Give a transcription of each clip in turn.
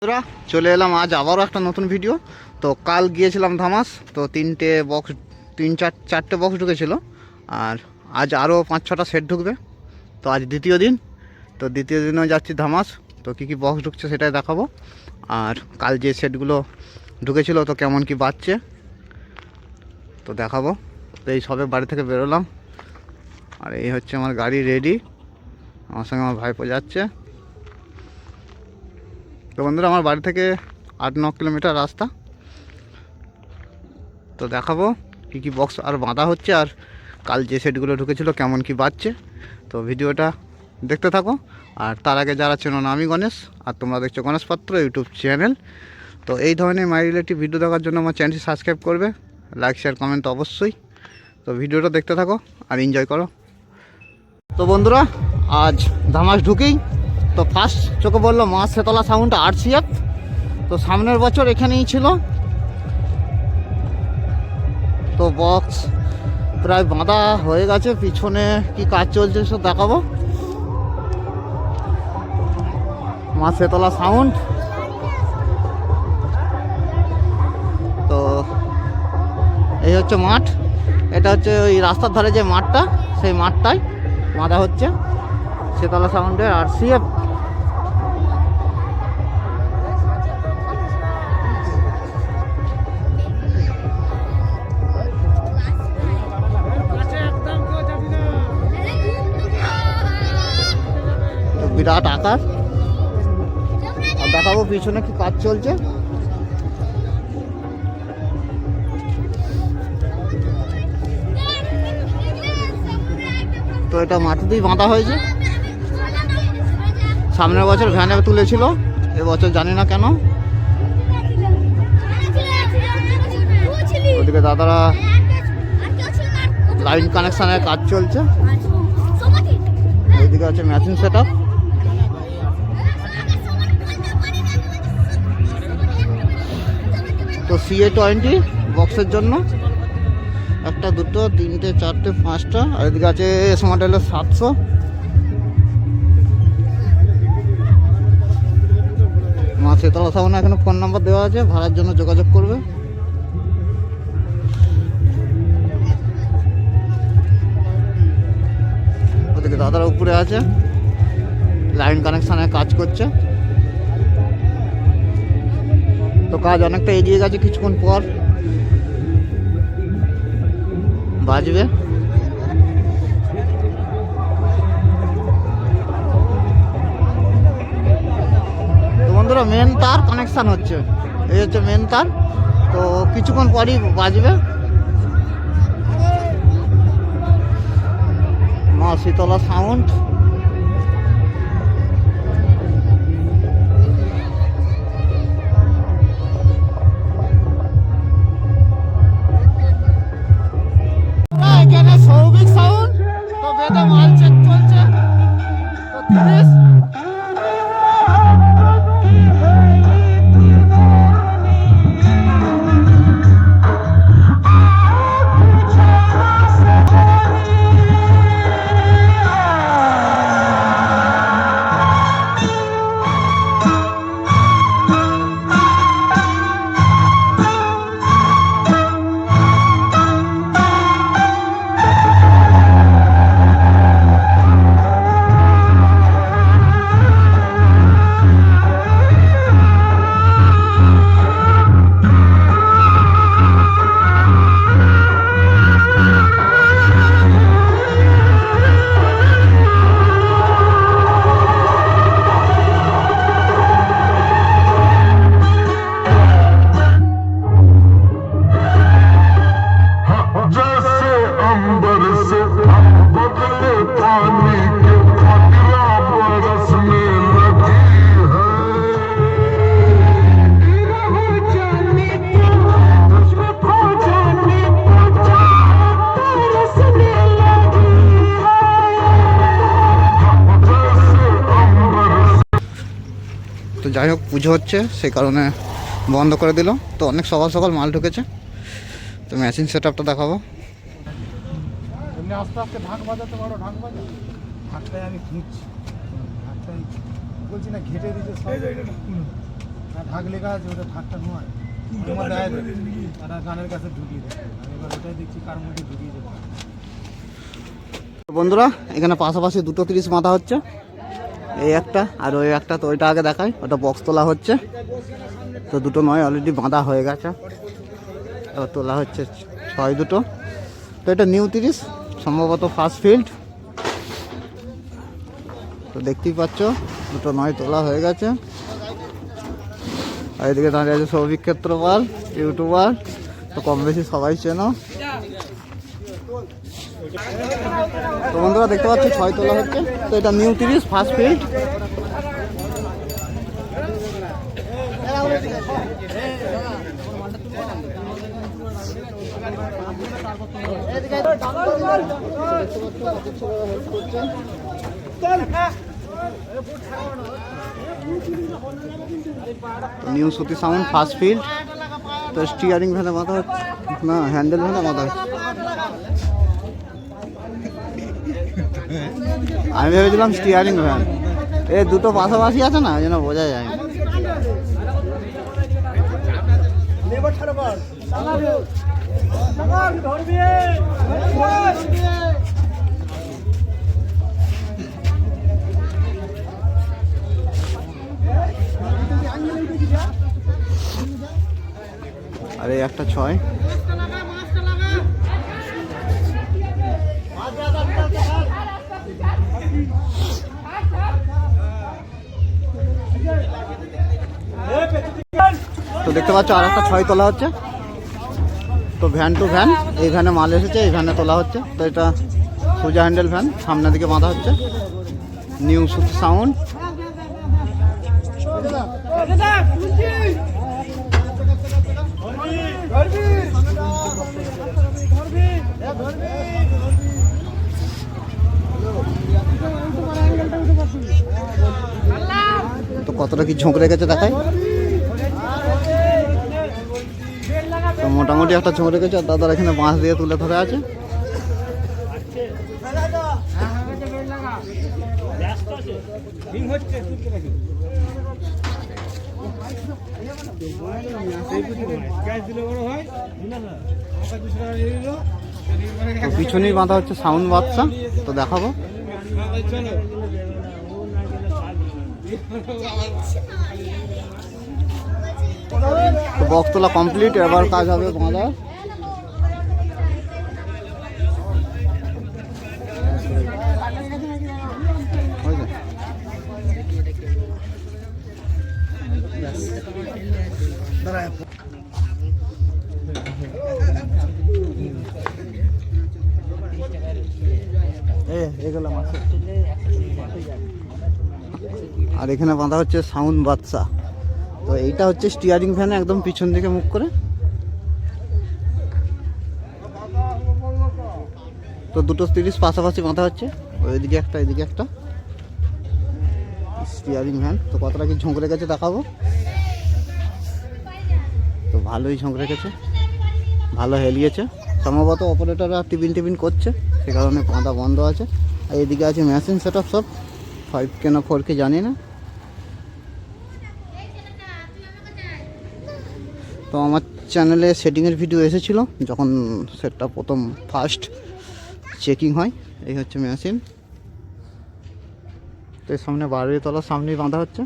বন্ধুরা, চলে এলাম আজ আবারও একটা নতুন ভিডিও তো কাল গিয়েছিলাম ধামাস, তো তিনটে বক্স তিন চার, চারটে বক্স ঢুকেছিল। আর আজ আরও পাঁচ ছটা সেট ঢুকবে। তো আজ দ্বিতীয় দিন, তো দ্বিতীয় দিনেও যাচ্ছি ধামাস। তো কী কী বক্স ঢুকছে সেটাই দেখাবো। আর কাল যে সেটগুলো ঢুকেছিল, তো কেমন কি বাজছে, তো দেখাবো। তো এই সবে বাড়ি থেকে বেরোলাম। আর এই হচ্ছে আমার গাড়ি রেডি আমার সঙ্গে আমার ভাইপো যাচ্ছে। তো বন্ধুরা, আমার বাড়ি থেকে আট ন কিলোমিটার রাস্তা। তো দেখাবো কী কী বক্স আর বাঁধা হচ্ছে আর কাল যে সেটগুলো ঢুকেছিল কেমন কি বাজছে। তো ভিডিওটা দেখতে থাকো। আর তার আগে যারা চেনো না, আমি গণেশ আর তোমরা দেখছ গণেশ পাত্র ইউটিউব চ্যানেল তো এই ধরনের মাই রিলেটিভ ভিডিও দেখার জন্য আমার চ্যানেলটি সাবস্ক্রাইব করবে। লাইক শেয়ার কমেন্ট অবশ্যই। তো ভিডিওটা দেখতে থাকো আর এনজয় করো। তো বন্ধুরা, আজ ধামাস ঢুকেই তো ফার্স্ট চোখে বলল মা শেতলা সাউন্ড আরসিএফ তো সামনের বছর এখানেই ছিল। তো বক্স প্রায় বাঁধা হয়ে গেছে, পিছনে কি কাজ চলছে সব দেখাবো। মা শেতলা সাউন্ড তো এই হচ্ছে মাঠ। এটা হচ্ছে ওই রাস্তার ধারে যে মাঠটা, সেই মাঠটাই বাঁধা হচ্ছে। শেতলা সাউন্ডের আর সিএফ বিরাট আকার আর দেখাবো পিছনে কি কাজ চলছে। তো এটা মাটিতেই বাঁধা হয়েছে। সামনের বছর ভ্যানে তুলেছিল, এবছর জানি না কেন। ওদিকে দাদারা লাইন কানেকশানের কাজ চলছে। ওইদিকে আছে ম্যাচিং সেট আপ তো সিএ টোয়েন্টি বক্সের জন্য। একটা দুটো, তিনটে, চারটে, পাঁচটা, আর এদিকে আছে এস মডেলের সাতশো। মা শীতলা সামনে এখানে ফোন নাম্বার দেওয়া আছে, ভাড়ার জন্য যোগাযোগ করবে। ওদিকে দাদারা উপরে আছে। লাইন কানেকশানে কাজ করছে। কাজ অনেকটা এগিয়ে গেছে কিছুক্ষণ পর। বাজবে। বন্ধুরা মেন তার কানেকশান হচ্ছে। এই হচ্ছে মেন তার। তো কিছুক্ষণ পরই বাজবে। মা শীতলা সাউন্ড এখানে সৌভিক সাউন্ড তো বেদম মাল তো যাই হোক পুজো হচ্ছে সেই কারণে বন্ধ করে দিল। তো অনেক সকাল সকাল মাল ঢুকেছে। তো মেশিন সেট আপটা দেখাবো। এমনি আস্তে আস্তে ঢাক বাজাতে পারো ঢাক বাজা ঢাকটাই আমি খুঁজছি। ঢাকটাই বলছি না ঘেটে দিতে সব। ভাগ লেখা আছে ওটা ভাগটা নয় ওর মধ্যে আয় দেবে। তারা গানের কাছে ঢুকিয়ে দেবে এবার ওটাই দেখছি কার মধ্যে ঢুকিয়ে দেবে। তো বন্ধুরা এখানে পাশাপাশি দুটো তিরিশ মাথা হচ্ছে। এই একটা আর ওই একটা তো ওইটা আগে দেখাই। ওটা বক্স তোলা হচ্ছে। তো দুটো নয় অলরেডি বাঁধা হয়ে গেছে। এবার তোলা হচ্ছে ছয় দুটো। তো এটা নিউ তিরিশ, সম্ভবত ফার্স্ট ফিল্ড তো দেখতেই পাচ্ছ, দুটো নয় তোলা হয়ে গেছে। আর এদিকে দাঁড়িয়ে আছে সৌভিক ক্ষেত্রপাল, ইউটিউবার। তো কম বেশি সবাই চেনো। তো বন্ধুরা দেখতে পাচ্ছ, ছয় তোলা হচ্ছে। তো এটা নিউ তিরিশ ফার্স্ট ফিল্ড নিউ সুতি সাউন্ড ফার্স্ট ফিল্ড তো স্টিয়ারিং ভ্যানে মাথা না হ্যান্ডেল ভ্যানে মাথা হচ্ছে। আমি ভেবেছিলাম স্টিয়ারিং ভ্যান এ, দুটো পাশাপাশি আছে না জন্য বোঝা যায়। আরে, একটা ছয়। তো দেখতে পাচ্ছ আর একটা ছয় তোলা হচ্ছে। তো ভ্যান টু ভ্যান এই ভ্যানে মাল এসেছে, এই ভ্যানে তোলা হচ্ছে। তো এটা সোজা হ্যান্ডেল ভ্যান সামনের দিকে বাঁধা হচ্ছে। নিউ সাউন্ড কতটা কি ঝোঁক রেখেছে দেখাই? তো মোটামুটি একটা ঝোঁক রেখেছে, আর দাদার এখানে বাঁশ দিয়ে তুলে ধরে আছে। তো পিছনেই বাঁধা হচ্ছে সাউন্ড বাচ্চা তো দেখাবো। বক্স কমপ্লিট এবার কাজ হবে বাঁধা? এগুলো মাছের। আর এখানে বাঁধা হচ্ছে সাউন্ড বাচ্চা। তো এইটা হচ্ছে স্টিয়ারিং ফ্যান একদম পিছন দিকে মুখ করে। তো দুটো তিরিশ পাশাপাশি বাঁধা হচ্ছে। ওইদিকে একটা, এদিকে একটা। স্টিয়ারিং ফ্যান তো কতটা কি ঝোঁক রেখেছে দেখাবো? তো ভালোই ঝোঁক রেখেছে। ভালো হেলিয়েছে। সম্ভবত অপারেটররা টিফিন টিফিন করছে। সে কারণে বাঁধা বন্ধ আছে। আর এদিকে আছে মেশিন সেট সব। ফাইভ কেন ফোর কে জানি না। আমার চ্যানেলে সেটিংয়ের ভিডিও এসেছিল, যখন সেটটা প্রথম ফার্স্ট চেকিং হয়, এই হচ্ছে মেশিন তো এর সামনে বাড়ির তলার সামনেই বাঁধা হচ্ছে।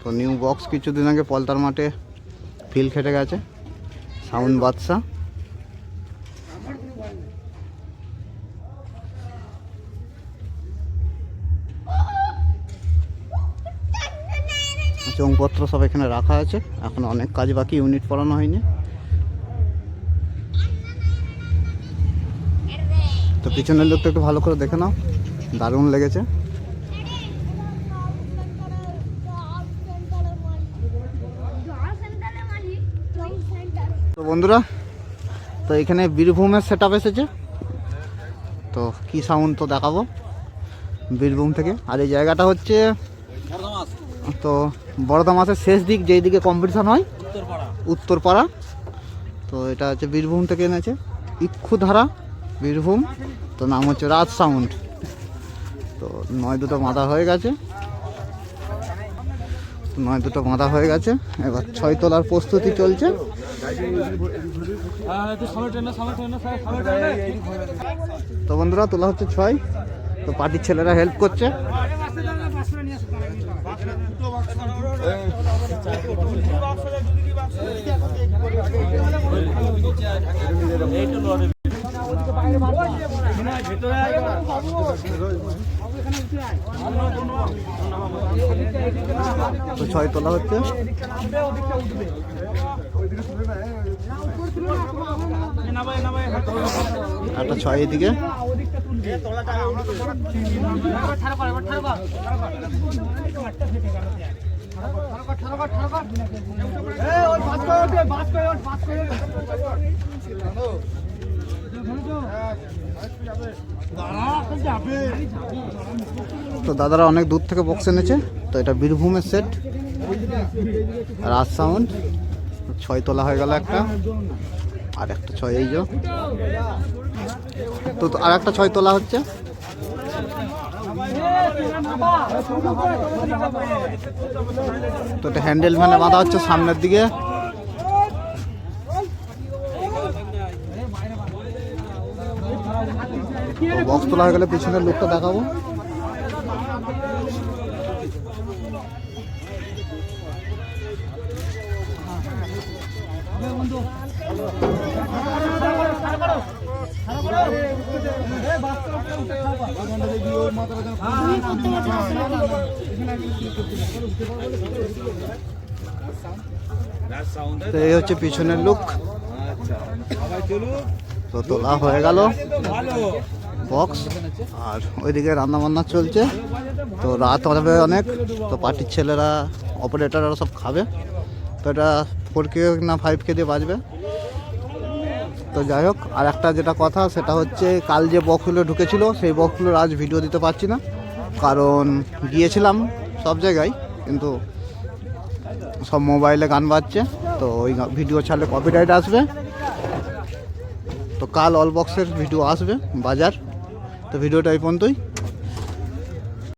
তো নিউ বক্স কিছুদিন আগে পলতার মাঠে ফিল খেটে গেছে। সাউন্ড বাদশা চৌপত্র সব এখানে রাখা আছে। এখন অনেক কাজ বাকি, ইউনিট পড়ানো হয়নি। তো পিছনের লোকটা একটু ভালো করে দেখে নাও। দারুণ লেগেছে। তো বন্ধুরা, তো এখানে বীরভূমের সেট এসেছে। তো কি সাউন্ড তো দেখাবো বীরভূম থেকে। আর এই জায়গাটা হচ্ছে তো বড়দা মাসের শেষ দিক যেই দিকে কম্পিটিশন হয় উত্তরপাড়া। তো এটা হচ্ছে বীরভূম থেকে এনেছে। ইক্ষুধারা বীরভূম তো নাম হচ্ছে রাজ সাউন্ড। তো নয় দুটো মাথা হয়ে গেছে। নয় দুটো মাথা হয়ে গেছে। এবার ছয় তোলার প্রস্তুতি চলছে। তো বন্ধুরা তোলা হচ্ছে ছয়। তো পার্টির ছেলেরা হেল্প করছে। ছয় তোলা হচ্ছে। একটা ছয় এদিকে। তো দাদারা অনেক দূর থেকে বক্স এনেছে। তো এটা বীরভূমের সেট রাজ সাউন্ড ছয় তোলা হয়ে গেল একটা। আর একটা ছয়, এই তো আর একটা ছয় তোলা হচ্ছে। তো এটা হ্যান্ডেল ভ্যানে বাঁধা হচ্ছে সামনের দিকে। বক্স তোলা হয়ে গেলে পিছনের লুকটা দেখাবো। এই হচ্ছে পিছনের লুক তো তোলা হয়ে গেল বক্স আর ওইদিকে রান্না বান্না চলছে। তো রাত হবে অনেক। তো পার্টির ছেলেরা অপারেটাররা সব খাবে। তো এটা ফোর কে না ফাইভ কে দিয়ে বাজবে। তো যাই হোক, আর একটা যেটা কথা, সেটা হচ্ছে কাল যে বক্সগুলো ঢুকেছিল, সেই বক্সগুলোর আজ ভিডিও দিতে পারছি না। কারণ গিয়েছিলাম সব জায়গায়, কিন্তু সব মোবাইলে গান বাজছে, তো ওই ভিডিও ছাড়লে কপিরাইট আসবে। তো কাল অল বক্সের ভিডিও আসবে, বাজার। তো ভিডিওটা এই পর্যন্তই।